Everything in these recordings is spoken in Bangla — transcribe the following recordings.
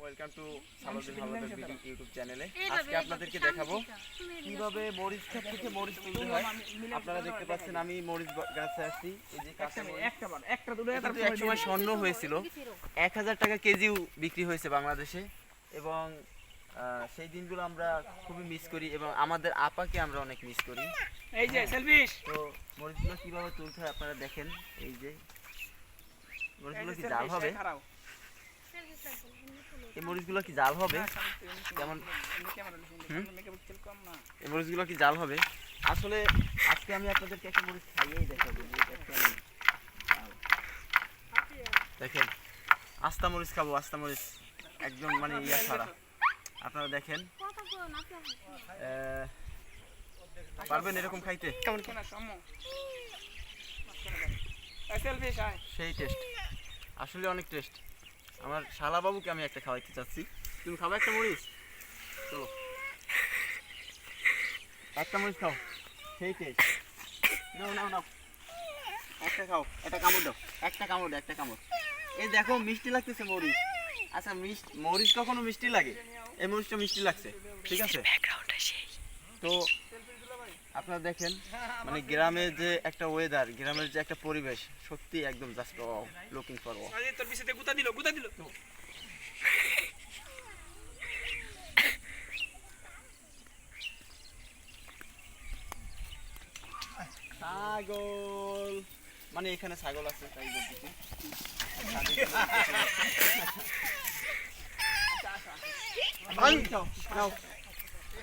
Welcome to Salauddin Howlader video YouTube চ্যানেলে আজকে আপনাদেরকে দেখাবো কীভাবে মরিচ ক্ষেত থেকে মরিচ তুলতে হয়। আপনারা দেখতে পাচ্ছেন আমি মরিচ গাছে আছি এই যে কাঁচা একটা বার একটা দুটো কিন্তু এক সময় স্বর্ণ হয়েছিল। এক হাজার টাকা কেজিও বিক্রি হয়েছে বাংলাদেশে। এবং সেই দিনগুলো আমরা খুবই মিস করি এবং আমাদের আপাকে আমরা অনেক মিস করি। এই যে সেলফিশ তো মরিচগুলো কীভাবে তুলতে হয় আপনারা দেখেন এই যে। মরিচগুলো কি জাল হবে? এই মরিচগুলো কি জাল হবে? হুম? এই মরিচগুলো কি জাল হবে? আসলে আজকে আমি আপনাদেরকে একটা মরিচ খাইয়েই দেখাবো। দেখেন আস্তা মরিচ খাব আস্তা মরিচ। একদম মানে ইয়া ছাড়া। আপনারা দেখেন। পারবেন এরকম খাইতে? সেই টেস্ট আসলে অনেক টেস্ট আমার শালা বাবুকে আমি একটা খাওয়াইতে চাচ্ছি। তুমি খাবে একটা মরিচ? চলো। একটা মরিচ খাও। সেই টেস্ট। নাও নাও নাও। একটা খাও। একটা কামড় দাও। একটা কামড় দাও একটা কামড়। এই দেখো মিষ্টি লাগতেছে মরিচ। আচ্ছা মিষ্টি মরিচ কখনো মিষ্টি লাগে? এই মরিচটা মিষ্টি লাগছে। ঠিক আছে? তো আপনারা দেখেন মানে গ্রামের যে একটা ওয়েদার গ্রামের যে একটা পরিবেশ সত্যি একদম জাস্ট লুকিং ফর আরে তোর বিশেতে গুতা দিল গুতা দিল ছাগল মানে এখানে ছাগল আছে তাই বলতেছি ভাই, খাও, খাও। একটা মরিচ খাও।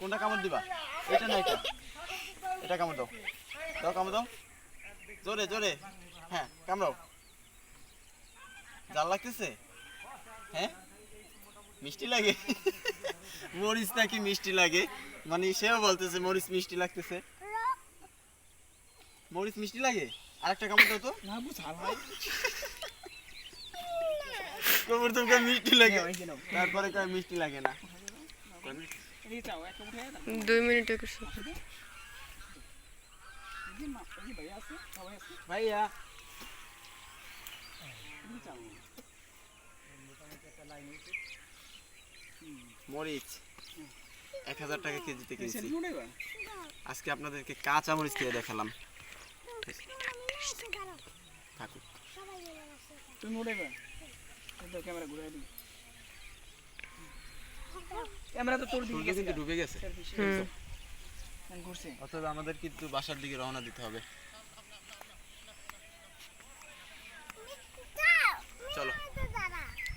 কোনটা কামড় দিবা? এটা না এটা এটা কামড় দাও দাও কামড় দাও। জোরে জোরে হ্যাঁ কামড়াও। জাল লাগতেছে? হ্যাঁ? মিষ্টি লাগে? মরিচ নাকি মিষ্টি লাগে? মানে সেও বলতেছে মরিচ মিষ্টি লাগতেছে। মরিচ মিষ্টি লাগে? আরেকটা কামড় দাও তো। না বুঝাল কবর তোমাকে মিষ্টি লাগে। তারপরে কয় মিষ্টি লাগে না? এই চাও একটা উঠে দাও দুই মিনিট একুশ ভাইয়া। মরিচ। এক হাজার টাকা কেজিতে কিনছি। আজকে আপনাদেরকে কাঁচা মরিচ খেয়ে দেখালাম। থাকুক। তুমি ক্যামেরা ঘুরাই দিই ক্যামেরা তো তোর দিকে গেছে। কিন্তু ডুবে গেছে ঘুরছে। অথবা আমাদের কিন্তু বাসার দিকে রওনা দিতে হবে।